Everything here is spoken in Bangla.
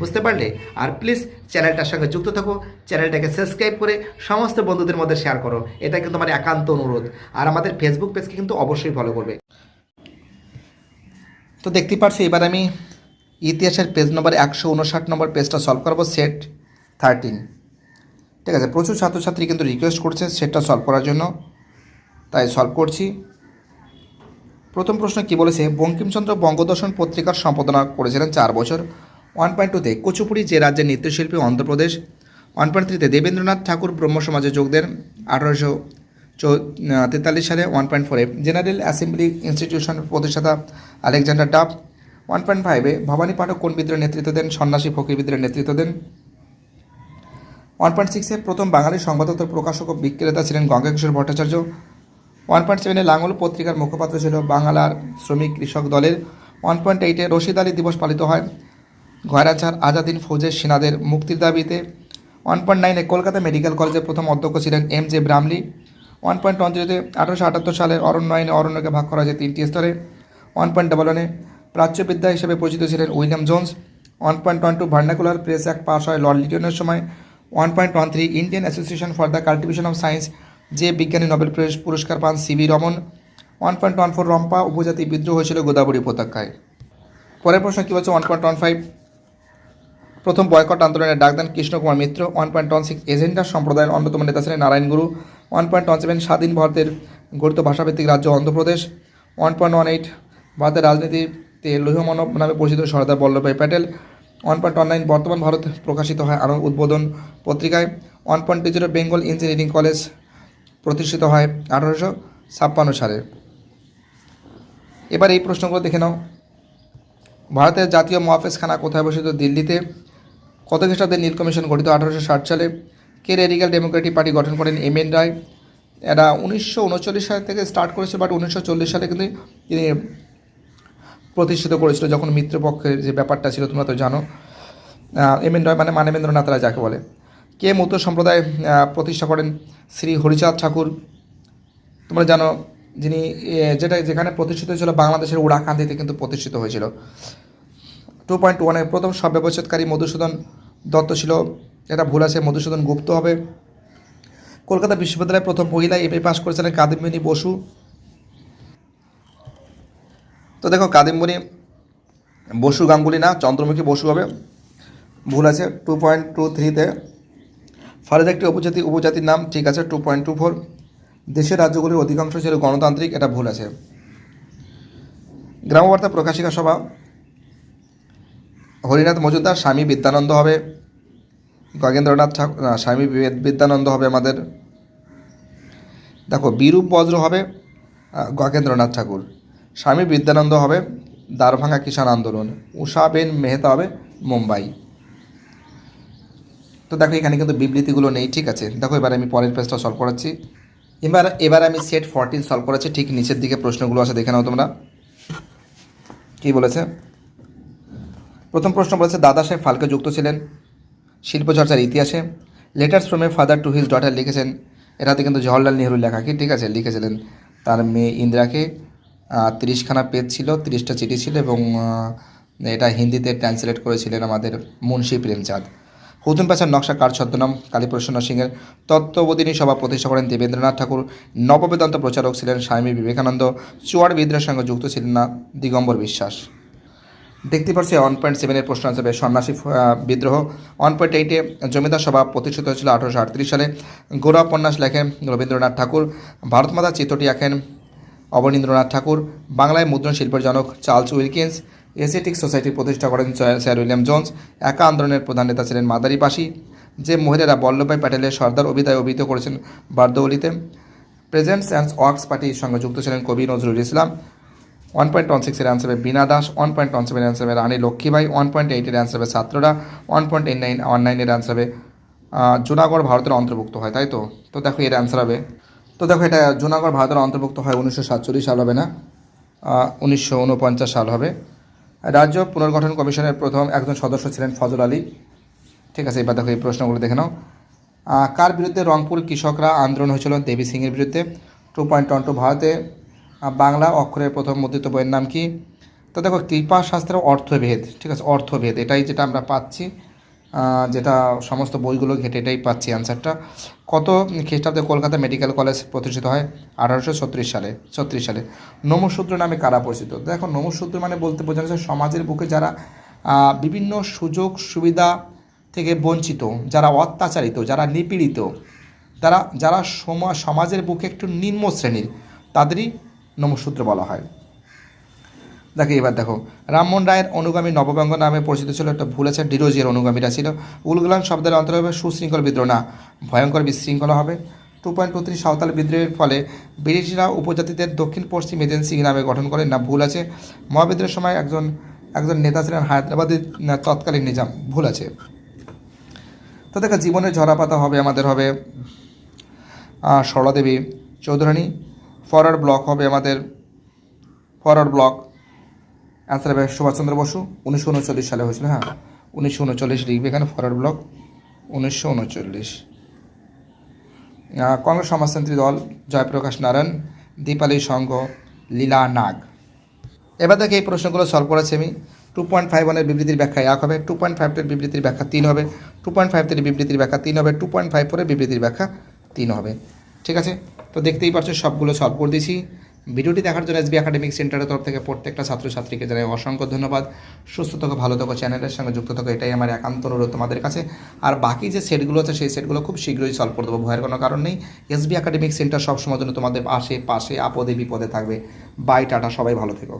বুঝতে পারলে? আর প্লিজ চ্যানেলটার সঙ্গে যুক্ত থাকো। চ্যানেলটাকে সাবস্ক্রাইব করে সমস্ত বন্ধুদের মধ্যে শেয়ার করো। এটা কিন্তু আমার একান্ত অনুরোধ। আর আমাদের ফেসবুক পেজকে কিন্তু অবশ্যই ফলো করবে। তো দেখতে পাচ্ছি এবার আমি ইতিহাসের পেজ নম্বর একশো উনষাট নম্বর পেজটা সলভ করব সেট থার্টিন ঠিক আছে, প্রচুর ছাত্রছাত্রী কিন্তু রিকোয়েস্ট করছে সেটটা সলভ করার জন্য। তাই সলভ করছি। প্রথম প্রশ্ন কি বলেছে? বঙ্কিমচন্দ্র বঙ্গদর্শন পত্রিকার সম্পাদনা করেছিলেন চার বছর। ওয়ান পয়েন্ট টুতে কুচুপুড়ি যে রাজ্যের নৃত্যশিল্পী অন্ধ্রপ্রদেশ ওয়ান পয়েন্ট থ্রিতে দেবেন্দ্রনাথ ঠাকুর ব্রহ্ম সমাজে যোগ দেন, আঠারোশো তেতাল্লিশ সালে ওয়ান পয়েন্ট ফোরে জেনারেল অ্যাসেম্বলি ইনস্টিটিউশন প্রতিষ্ঠাতা আলেকজান্ডার ডাব ওয়ান পয়েন্ট ফাইভে ভবানী পাঠক কোন বিদ্রোহের নেতৃত্ব দেন, সন্ন্যাসী ফকির বিদ্রোহের নেতৃত্ব দেন। ওয়ান পয়েন্ট সিক্সে প্রথম বাঙালি সংবাদপত্র প্রকাশক ও বিক্রেতা ছিলেন গঙ্গাকিশোর ভট্টাচার্য। ওয়ান পয়েন্ট সেভেনে লাঙ্গল পত্রিকার মুখপাত্র ছিল বাংলার শ্রমিক কৃষক দলের। ওয়ান পয়েন্ট এইটে রশিদ আলী দিবস পালিত হয়। গয়রাচার আজাদিন ফৌজের সেনাদের মুক্তির দাবিতে ওয়ান পয়েন্ট নাইনে কলকাতা মেডিকেল কলেজের প্রথম অধ্যক্ষ ছিলেন M J Bramley one point one জিরোতে আঠারোশো আটাত্তর সালের অরণ্য আইনে অরণ্যকে ভাগ করা হয়েছে তিনটি স্তরে। ওয়ান পয়েন্ট ডাবল ওয়ানে প্রাচ্যবিদ্যা হিসেবে পরিচিত ছিলেন William Jones. One point one two vernacular press act pass হয় লর্ড লিটনের সময়। One point one three Indian Association for the cultivation of science যে বিজ্ঞানী নোবেল পুরস্কার পান C V Raman. One point one four Rampa উপজাতি বিদ্রোহ হয়েছিল গোদাবরী উপত্যকায়। পরের প্রশ্ন কী বলছে? ওয়ান পয়েন্ট ওয়ান ফাইভ প্রথম বয়কট আন্দোলনের ডাক দেন Krishnakumar Mitra. One point one six agenda সম্প্রদায়ের অন্যতম নেতা ছিলেন নারায়ণ গুরু। ওয়ান পয়েন্ট ওয়ান সেভেন স্বাধীন ভারতের গঠিত ভাষাভিত্তিক রাজ্য Andhra Pradesh. One point one eight ভারতের রাজনীতিতে লৌহমানব নামে পরিচিত Sardar Vallabhbhai Patel. One point one nine Bartaman Bharat প্রকাশিত হয় আরও উদ্বোধন পত্রিকায়। One point two zero Bengal engineering college প্রতিষ্ঠিত হয় আঠারোশো ছাপ্পান্ন সালে। এবার এই প্রশ্নগুলো দেখে নাও। ভারতের জাতীয় মহাফেজখানা কোথায় অবস্থিত? দিল্লিতে। কত খ্রিস্টাব্দে নীল কমিশন গঠিত আঠারোশো ষাট সালে কে রেডিক্যাল ডেমোক্রেটিক পার্টি গঠন করেন এম এন রায়। এরা উনিশশো উনচল্লিশ সাল থেকে স্টার্ট করেছে, বাট উনিশশো চল্লিশ সালে কিন্তু তিনি প্রতিষ্ঠিত করেছিল যখন মিত্রপক্ষের যে ব্যাপারটা ছিল, তোমরা তো জানো। এম এন রায় মানে মানবেন্দ্রনাথ রায় যাকে বলে। কে মধ্য সম্প্রদায় প্রতিষ্ঠা করেন? শ্রী হরিচাঁদ ঠাকুর। তোমরা জানো, যিনি যেটা যেখানে প্রতিষ্ঠিত হয়েছিল, বাংলাদেশের উড়াকান্দিতে কিন্তু প্রতিষ্ঠিত হয়েছিল। টু পয়েন্ট ওয়ানে প্রথম সব্যবচ্ছেদকারী মধুসূদন দত্ত ছিল। এটা ভুল আছে, মধুসূদন গুপ্ত হবে। কলকাতা বিশ্ববিদ্যালয়ে প্রথম মহিলা এমএ পাশ করেছিলেন কাদিমণি বসু। তো দেখো, কাদিমণি বসু গাঙ্গুলি না, চন্দ্রমুখী বসু হবে। ভুল আছে টু পয়েন্ট টু থ্রিতে ফলে একটি উপজাতি, উপজাতির নাম ঠিক আছে টু পয়েন্ট টু ফোর দেশের রাজ্যগুলির অধিকাংশ ছিল গণতান্ত্রিক, এটা ভুল আছে। গ্রামবার্তা প্রকাশিকা সভা। হরিনাথ মজুমদার, স্বামী বিদ্যানন্দ হবে। গগেন্দ্রনাথ ঠাকুর স্বামী বিদ্যানন্দ হবে আমাদের। দেখো, বিরূপ বজ্র হবে গগেন্দ্রনাথ ঠাকুর। স্বামী বিদ্যানন্দ হবে দ্বারভাঙা কিষাণ আন্দোলন। উষা বেন মেহতা হবে, মুম্বাই। তো দেখো, এখানে কিন্তু বিবৃতিগুলো নেই, ঠিক আছে? দেখো, এবার আমি পরের পেজটা সলভ করাচ্ছি। এবার এবার আমি সেট ফোরটিন সলভ করাচ্ছি, ঠিক নিচের দিকে প্রশ্নগুলো আছে, দেখে নাও তোমরা। কী বলেছে? প্রথম প্রশ্ন বলেছে, দাদা সাহেব ফালকে যুক্ত ছিলেন। শিল্পচর্চার ইতিহাসে letters from a father to his daughter লিখেছেন, এটাতে কিন্তু জওয়াহরলাল নেহরু লেখা কি ঠিক আছে লিখেছিলেন। তার মেয়ে ইন্দিরাকে তিরিশখানা পেজ ছিল, তিরিশটা চিঠি ছিল এবং এটা হিন্দিতে ট্রান্সলেট করেছিলেন আমাদের মুন্সী প্রেমচাঁদ। হুতুম পেশার নকশা কার ছদ্মনাম? কালীপ্রসন্ন সিংয়ের। তত্ত্ববোধিনী সভা প্রতিষ্ঠা করেন দেবেন্দ্রনাথ ঠাকুর। নববেদান্ত প্রচারক ছিলেন স্বামী বিবেকানন্দ। চুয়ার বিদ্রোহের সঙ্গে যুক্ত ছিলেন না দিগম্বর বিশ্বাস। দেখতে পাচ্ছি ওয়ান পয়েন্ট সেভেনের প্রশ্ন হিসেবে সন্ন্যাসী বিদ্রোহ। ওয়ান পয়েন্ট এইটে জমিদার সভা প্রতিষ্ঠিত হয়েছিল আঠারোশো আটত্রিশ সালে। গোড়া উপন্যাস লেখেন রবীন্দ্রনাথ ঠাকুর। ভারতমাতা চিত্রটি আঁকেন অবনীন্দ্রনাথ ঠাকুর। বাংলায় মুদ্রণ শিল্পের জনক চার্লস উইলকিন্স। এসিটিক সোসাইটি প্রতিষ্ঠা করেন স্যার স্যার উইলিয়াম জোন্স। একা আন্দোলনের প্রধান নেতা ছিলেন মাদারি পাশি। যে মহিলারা বল্লভভাই প্যাটেলের সর্দার অভিধায় অভিহিত করেছেন বার্দৌলিতে। প্রেজেন্টস অ্যান্ড ওয়ার্কস পার্টির সঙ্গে যুক্ত ছিলেন কবি Nazrul Islam. One point one সিক্সের অ্যান্সার হবে Bina Das one point one seven answer হবে রানী লক্ষ্মীবাই ওয়ান পয়েন্ট এইটের অ্যান্সার হবে ছাত্ররা one point eight nine one নাইনের অ্যান্সার হবে জুনাগড় ভারতের অন্তর্ভুক্ত হয়, তাই তো? তো দেখো এর অ্যান্সার হবে। তো দেখো এটা জুনাগড় ভারতের অন্তর্ভুক্ত হয় উনিশশো সাতচল্লিশ সাল হবে না? উনিশশো উনপঞ্চাশ সাল হবে। রাজ্য পুনর্গঠন কমিশনের প্রথম একজন সদস্য ছিলেন ফজল আলী। ঠিক আছে, এবার দেখো এই প্রশ্নগুলো দেখে নাও। কার বিরুদ্ধে রংপুর কৃষকরা আন্দোলন হয়েছিল দেবী সিংয়ের বিরুদ্ধে? টু পয়েন্ট টু ভারতে বাংলা অক্ষরের প্রথম মুদ্রিত বইয়ের নাম কি? তো দেখো, কৃপা শাস্ত্রের অর্থভেদ ঠিক আছে অর্থভেদ এটাই যেটা আমরা পাচ্ছি যেটা সমস্ত বইগুলো ঘেটে এটাই পাচ্ছি অ্যান্সারটা কত খ্রিস্টাব্দে কলকাতা মেডিকেল কলেজ প্রতিষ্ঠিত হয়? আঠারোশো ছত্রিশ সালে ছত্রিশ সালে। নমসূত্র নামে কারা পরিচিত? দেখো, নমসূত্র মানে বলতে বোঝানো যায় সমাজের বুকে যারা বিভিন্ন সুযোগ সুবিধা থেকে বঞ্চিত, যারা অত্যাচারিত, যারা নিপীড়িত, তারা, যারা সমা- সমাজের বুকে একটু নিম্ন শ্রেণির, তাদেরই নমসূত্র বলা হয়। দেখো এবার দেখো রামমোহন রায়ের অনুগামী নববঙ্গ নামে পরিচিত ছিল একটা ভুল আছে ডিরোজিয়ার অনুগামীরা ছিল। উলগুলান শব্দের অন্তর হবে সুশৃঙ্খল বিদ্রোহ। না ভয়ঙ্কর বিশৃঙ্খলা হবে। Two point two three Santhal বিদ্রোহের ফলে ব্রিটিশরা উপজাতিদের দক্ষিণ পশ্চিম এজেন্সি নামে গঠন করে না ভুল আছে। মহাবিদ্রোহের সময় একজন একজন নেতা ছিলেন হায়দ্রাবাদের তৎকালীন নিজাম। ভুল আছে। তো দেখো জীবনের ঝরাপাতা হবে আমাদের হবে আহ, সরলা দেবী চৌধুরানী। ফরওয়ার্ড ব্লক হবে আমাদের ফরওয়ার্ড ব্লক। অ্যান্সার হবে সুভাষচন্দ্র বসু, উনিশশো উনচল্লিশ সালে হয়েছিল হ্যাঁ। উনিশশো উনচল্লিশ লিখবে এখানে ফরওয়ার্ড ব্লক, উনিশশো উনচল্লিশ। কংগ্রেস সমাজতান্ত্রী দল, জয়প্রকাশ নারায়ণ, দীপালি সংঘ, লীলা নাগ। এবার দেখে এই প্রশ্নগুলো সলভ করেছি আমি। টু পয়েন্ট ফাইভ ওয়ানের বিবৃতির ব্যাখ্যা এক হবে টু পয়েন্ট ফাইভ বিবৃতির ব্যাখ্যা তিন হবে টু পয়েন্ট ফাইভ থ্রির বিবৃতির ব্যাখ্যা তিন হবে টু পয়েন্ট ফাইভ ফোরের বিবৃতির ব্যাখ্যা তিন হবে। ঠিক আছে? তো দেখতেই পারছ সবগুলো সলভ করে দিয়েছি। ভিডিওটি দেখার জন্য এসবি একাডেমিক সেন্টারের তরফ থেকে প্রত্যেকটা ছাত্রছাত্রীকে জানাই অসংখ্য ধন্যবাদ। সুস্থ থাকো, ভালো থাকো, চ্যানেলের সঙ্গে যুক্ত থাকো, এটাই আমার একান্ত অনুরোধ তোমাদের কাছে। আর বাকি যে সেটগুলো আছে, সেই সেটগুলো খুব শীঘ্রই সলভ করে দেবো, ভয়ের কোনো কারণ নেই। এসবি একাডেমিক সেন্টার সবসময় জন্য তোমাদের আশেপাশে পাশে, আপদে, বিপদে থাকবে। বাই টাটা, সবাই ভালো থেকো।